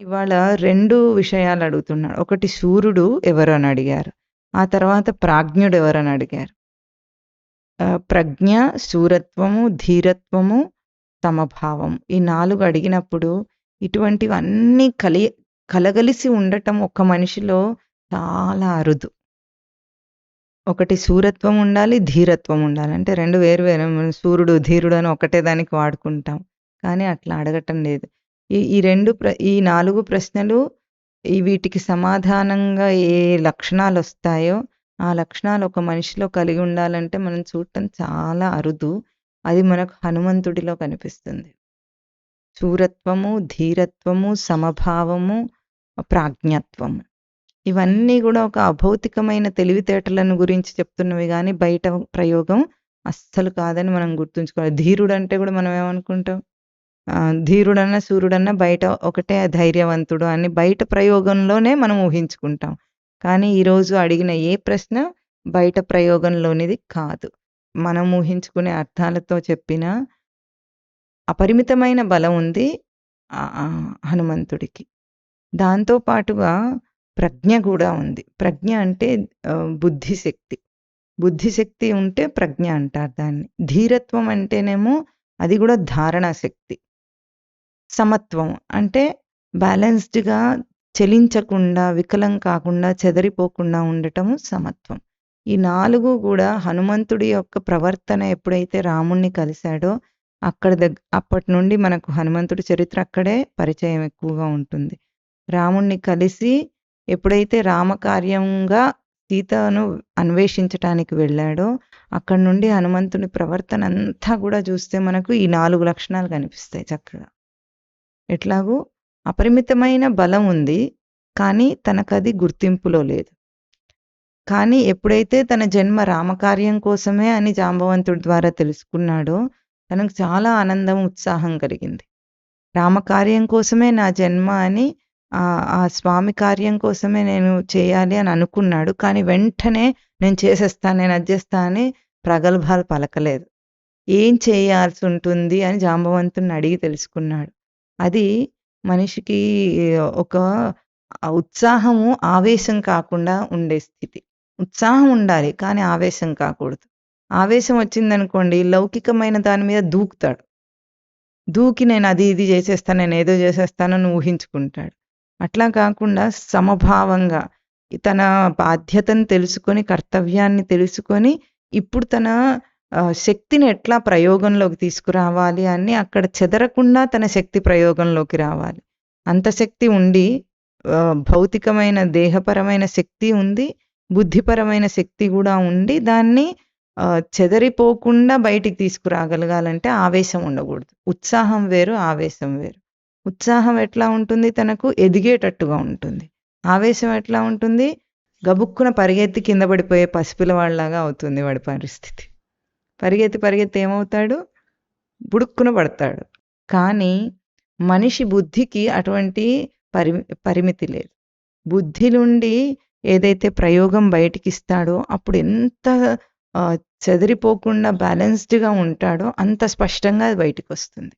ఇవాళ 2 విషయాలు అడుగుతున్నాడు. ఒకటి సూర్యుడు ఎవరని అడిగారు. ఆ తర్వాత ప్రాజ్ఞుడు ఎవరని అడిగారు. ఆహ్, ప్రజ్ఞ, శూరత్వము, ధీరత్వము, సమభావం ఈ 4 అడిగినప్పుడు ఇటువంటివన్నీ కలి కలగలిసి ఉండటం ఒక మనిషిలో చాలా అరుదు. ఒకటి శూరత్వం ఉండాలి, ధీరత్వం ఉండాలి. అంటే 2 వేరు వేరు మనం సూర్యుడు, ధీరుడు అని ఒకటే దానికి వాడుకుంటాం. కానీ అట్లా అడగటం లేదు. ఈ ఈ రెండు ప్ర ఈ నాలుగు ప్రశ్నలు ఈ వీటికి సమాధానంగా ఏ లక్షణాలు వస్తాయో ఆ లక్షణాలు ఒక మనిషిలో కలిగి ఉండాలంటే మనం చూడటం చాలా అరుదు. అది మనకు హనుమంతుడిలో కనిపిస్తుంది. శూరత్వము, ధీరత్వము, సమభావము, ప్రాజ్ఞత్వము. ఇవన్నీ కూడా ఒక అభౌతికమైన తెలివితేటలను గురించి చెప్తున్నవి కానీ బయట ప్రయోగం అస్సలు కాదని మనం గుర్తుంచుకోవాలి. ధీరుడు అంటే కూడా మనం ఏమనుకుంటాం? ధీరుడన్న ధీరుడన్నా, బయట ఒకటే ధైర్యవంతుడు అని బయట ప్రయోగంలోనే మనం ఊహించుకుంటాం. కానీ ఈరోజు అడిగిన ఏ ప్రశ్న బయట ప్రయోగంలోనిది కాదు. మనం ఊహించుకునే అర్థాలతో చెప్పిన అపరిమితమైన బలం ఉంది హనుమంతుడికి. దాంతో పాటుగా ప్రజ్ఞ కూడా ఉంది. ప్రజ్ఞ అంటే బుద్ధిశక్తి. బుద్ధిశక్తి ఉంటే ప్రజ్ఞ అంటారు దాన్ని. ధీరత్వం అంటేనేమో అది కూడా ధారణా శక్తి. సమత్వం అంటే బ్యాలెన్స్‌డ్‌గా చలించకుండా, వికలం కాకుండా, చెదరిపోకుండా ఉండటము సమత్వం. ఈ నాలుగు కూడా హనుమంతుడి యొక్క ప్రవర్తన ఎప్పుడైతే రాముణ్ణి కలిశాడో అక్కడ దగ్గ అప్పటి నుండి మనకు హనుమంతుడి చరిత్ర అక్కడే పరిచయం ఎక్కువగా ఉంటుంది. రాముణ్ణి కలిసి ఎప్పుడైతే రామకార్యంగా సీతను అన్వేషించటానికి వెళ్ళాడో, అక్కడి నుండి హనుమంతుని ప్రవర్తన అంతా కూడా చూస్తే మనకు ఈ నాలుగు లక్షణాలు కనిపిస్తాయి చక్కగా. ఎట్లాగూ అపరిమితమైన బలం ఉంది. కానీ తనకది గుర్తింపులో లేదు. కానీ ఎప్పుడైతే తన జన్మ రామకార్యం కోసమే అని జాంబవంతుడి ద్వారా తెలుసుకున్నాడో, తనకు చాలా ఆనందం, ఉత్సాహం కలిగింది. రామకార్యం కోసమే నా జన్మ అని ఆ స్వామి కార్యం కోసమే నేను చేయాలి అని అనుకున్నాడు. కానీ వెంటనే నేను చేసేస్తాను నేను అధ్యస్తా అని ప్రగల్భాలు పలకలేదు. ఏం చేయాల్సి ఉంటుంది అని జాంబవంతుని అడిగి తెలుసుకున్నాడు. అది మనిషికి ఒక ఉత్సాహము, ఆవేశం కాకుండా ఉండే స్థితి. ఉత్సాహం ఉండాలి. కానీ ఆవేశం కాకూడదు. ఆవేశం వచ్చిందనుకోండి లౌకికమైన దాని మీద దూకుతాడు. దూకి నేను అది ఇది చేసేస్తాను, నేను ఏదో చేసేస్తానని ఊహించుకుంటాడు. అట్లా కాకుండా సమభావంగా తన బాధ్యతను తెలుసుకొని, కర్తవ్యాన్ని తెలుసుకొని, ఇప్పుడు తన శక్తిని ఎట్లా ప్రయోగంలోకి తీసుకురావాలి అని అక్కడ చెదరకుండా తన శక్తి ప్రయోగంలోకి రావాలి. అంత శక్తి ఉండి భౌతికమైన దేహపరమైన శక్తి ఉంది. బుద్ధిపరమైన శక్తి కూడా ఉండి దాన్ని చెదరిపోకుండా బయటికి తీసుకురాగలగాలంటే ఆవేశం ఉండకూడదు. ఉత్సాహం వేరు, ఆవేశం వేరు. ఉత్సాహం ఎట్లా ఉంటుంది తనకు ఎదిగేటట్టుగా ఉంటుంది. ఆవేశం ఎట్లా ఉంటుంది? గబుక్కున పరిగెత్తి కింద పడిపోయే పసిపిల్లవాళ్ళలాగా అవుతుంది వాడి పరిస్థితి. పరిగెత్తి పరిగెత్తి ఏమవుతాడు? బుడుక్కున పడతాడు. కానీ మనిషి బుద్ధికి అటువంటి పరిమి పరిమితి లేదు. బుద్ధి నుండి ఏదైతే ప్రయోగం బయటికి ఇస్తాడో అప్పుడు ఎంత చెదిరిపోకుండా బ్యాలెన్స్‌డ్‌గా ఉంటాడో అంత స్పష్టంగా అది బయటకు వస్తుంది